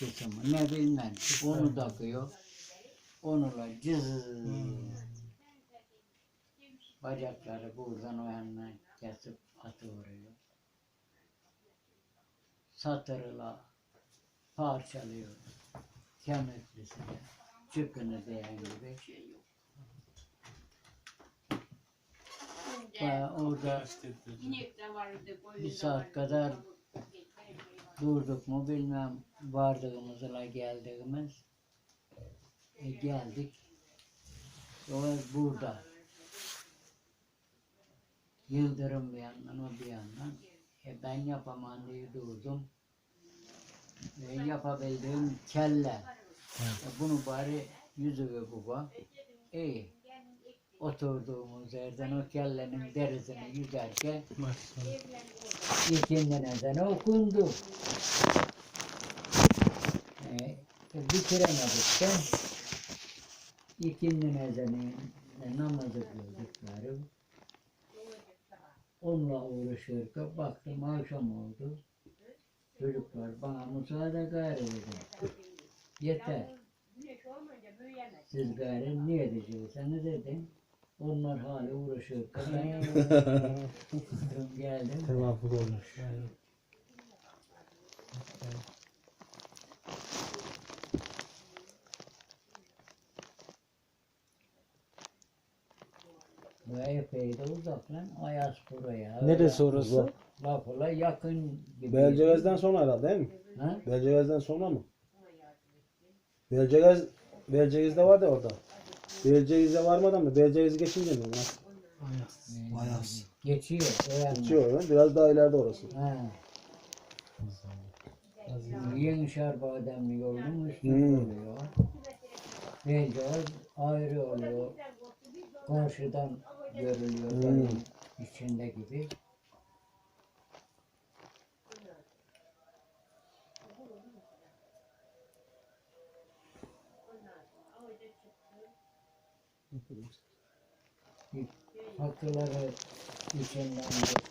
Mi ne bilmem. Onu takıyor. Onunla cız. Bacakları buradan o yandan kesip atıveriyor. Satırla parçalıyor. Kemiklisini, çükünü diyen gibi. Bayağı orada bir saat kadar durduk mu bilmem vardığımızla geldiğimiz e, geldik. Ev burada. Yıldırım bir yandan o bir yandan. E, ben yapamam diye durdum. E, yapabildiğim kelle. E, bunu bari yüzüğü baba. İyi. Oturduğumuz yerden o kellenin derisini yüzerken İkinci neden okundu. Bitiremedik de ikinci nedeni namazı kıldıkları onunla uğraşırken baktım akşam oldu. Çocuklar bana müsaade gayrı dedi. Yeter. Siz gayrı niye diyeceksiniz dedim. Onlar hala uğraşırken ben geldim. Tevafuk olmuş. Yani. Bu epey de uzak lan. Ayas buraya. Neresi orası? Lafıla yakın gibi. Belcevez'den sonra herhalde değil mi? Ha? Belcevez'den sonra mı? Belcevez, Belceviz'de vardı orada. Belceviz'e varmadan mı? Belceviz geçince mi? Ee, Ayas. Geçiyor. Yandan. Geçiyor öyle. Biraz daha ileride orası. Ha. Yenişer bademli yolun üstü Hmm. oluyor. Beycoğuz ayrı oluyor. Karşıdan görülüyor. Hmm. içinde gibi. Haklıları içinden